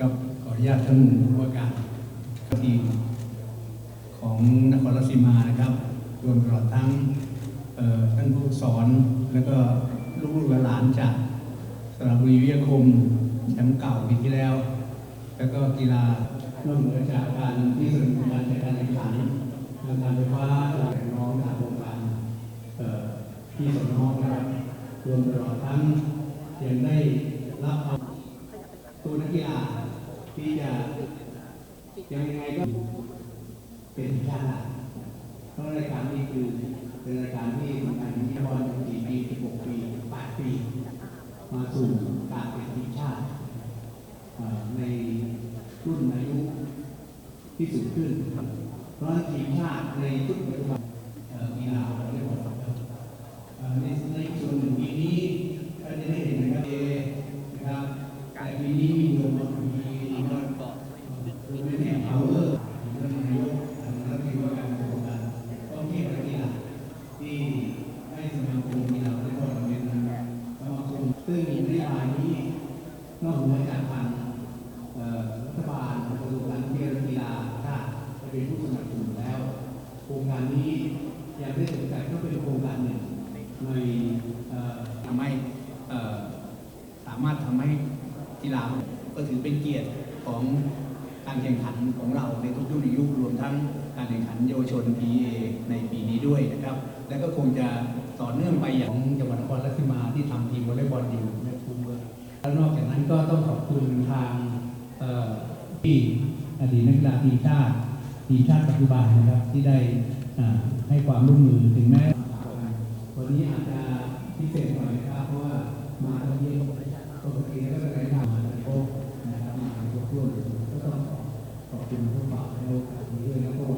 กับขออนุญาตท่านผู้ว่าการทีมของนครราชสีมานะครับรวมตลอดทั้งท่านผู้สอนแล้วก็ลูกหลานจากสระบุรีวิทยาคมแชมป์เก่าปีที่แล้ว แล้วก็กีฬานอกเหนือจากการที่สนุกการในการแข่งขันทางการไฟฟ้าหลักน้อจากโครงการเอ่อที่สนองนะครับรวมตลอดทั้งยังได้รับเอา ตัวนักกีฬา ที่จะยังไงก็เป็นชาติเพราะรายการนี้คือเป็นรายการที่ทำงานที่บอล4ปี16ปี8ปี มาสู่การเป็นทีมชาติในรุ่นอายุที่สูงขึ้น เพราะฉะนั้นทีมชาติในชุดปัจจุบันเอ่อกีฬาเราเรียกว่าเอ่อในในส่วนหนึ่งปีนี้ก็จะได้เห็นนะครับเอนะครับแต่ปีนี้มีรวมมามีมันก็รวมเป็นแห่งพาวเวอร์ท่านนายกท่านรัฐมนตรีว่าการกระทรวงการท่องเที่ยวและกีฬาที่ให้สมาคมกีฬาและก็เป็นสมาคมซึ่งนโยบายนี้ นอกเหนือจากทางรัฐบาลกระทรวงการท่องเที่ยวและกีฬาชาติจะเป็นผู้สนับสนุนแล้ว โครงการนี้ยังได้สนใจก็เป็นโครงการหนึ่งในทำให้สามารถทำให้กีฬาก็ถือเป็นเกียรติของการแข่งขันของเราในทุกรุ่นอายุรวมทั้งการแข่งขันเยาวชน PA ในปีนี้ด้วยนะครับ และก็คงจะต่อเนื่องไปอย่างของจังหวัดนครราชสีมาที่ทำทีมวอลเลย์บอลอยู่นภูมิเอง แล้วนอกจากนั้นก็ต้องขอบคุณทางที่อดีตนักกีฬาทีมชาติทีมชาติปัจจุบันนะครับที่ได้ให้ความร่วมมือถึงแม้วันนี้อาจจะพิเศษหน่อยนะครับเพราะว่ามาตอนเย็นปกติแล้วก็จะได้ทำมาโป๊ะนะครับมาในโป๊ะร่วก็ต้องขอบคุณผู้บ่าวในโอกาสนี้ด้วยแล้วก็หว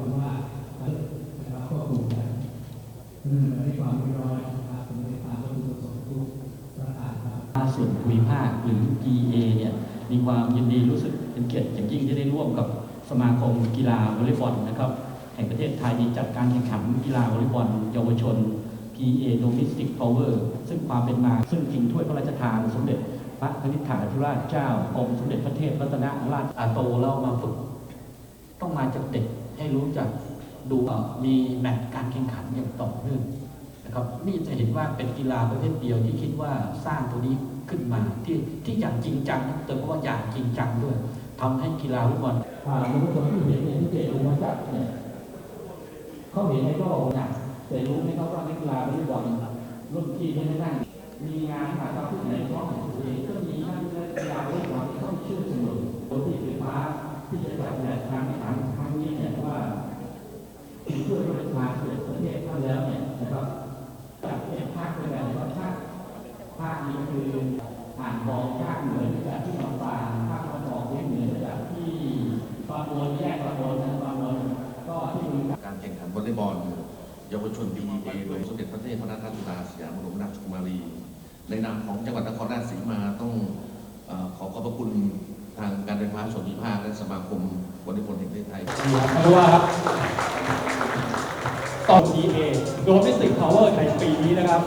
ังว่า หรือ PA เนี่ยมีความยินดีรู้สึกเป็นเกียรติอย่างยิ่งที่ได้ร่วมกับสมาคมกีฬาวอลเลย์บอลนะครับแห่งประเทศไทยดีจัดการแข่งขันกีฬาวอลเลย์บอลเยาวชน PA Domestic Power ซึ่งความเป็นมาซึ่งชิงถ้วยพระราชทานสมเด็จพระนิธิธิราชเจ้ากรมสมเด็จพระเทพรัตนราชอาโตแล้วมาฝึก ต้องมาจากเด็กให้รู้จักดูมีแมตช์การแข่งขันอย่างต่อเนื่อง นะครับนี่จะเห็นว่าเป็นกีฬาประเภทเดียวที่คิดว่าสร้างตัวนี้ขึ้นมา ที่ที่อย่างจริงจังแต่ก็ว่าอย่างจริงจังด้วยทำให้กีฬาฟุตบอลอ่าเยาวชนที่เห็นเนี่ยที่เจดูมาจากเนี่ยเขาเห็นในก็บอกว่าแต่รู้ไหมครับว่านักกีฬาฟุตบอลรุ่นพี่ไม่ได้นั่ง เยาวชน BEA โดยสมเด็จพระเทพรัตนราชสุดาสยามบรมราชกุมารี ในนามของจังหวัดนครราชสีมาต้องอขอขอบพระคุณทางการไฟฟ้าส่วนภูมิภาคและสมาคมวอลเลย์บอลแห่งประเทศไทยเพราะว่าครับต่อ PA Domestic Power ในปีนี้นะครับ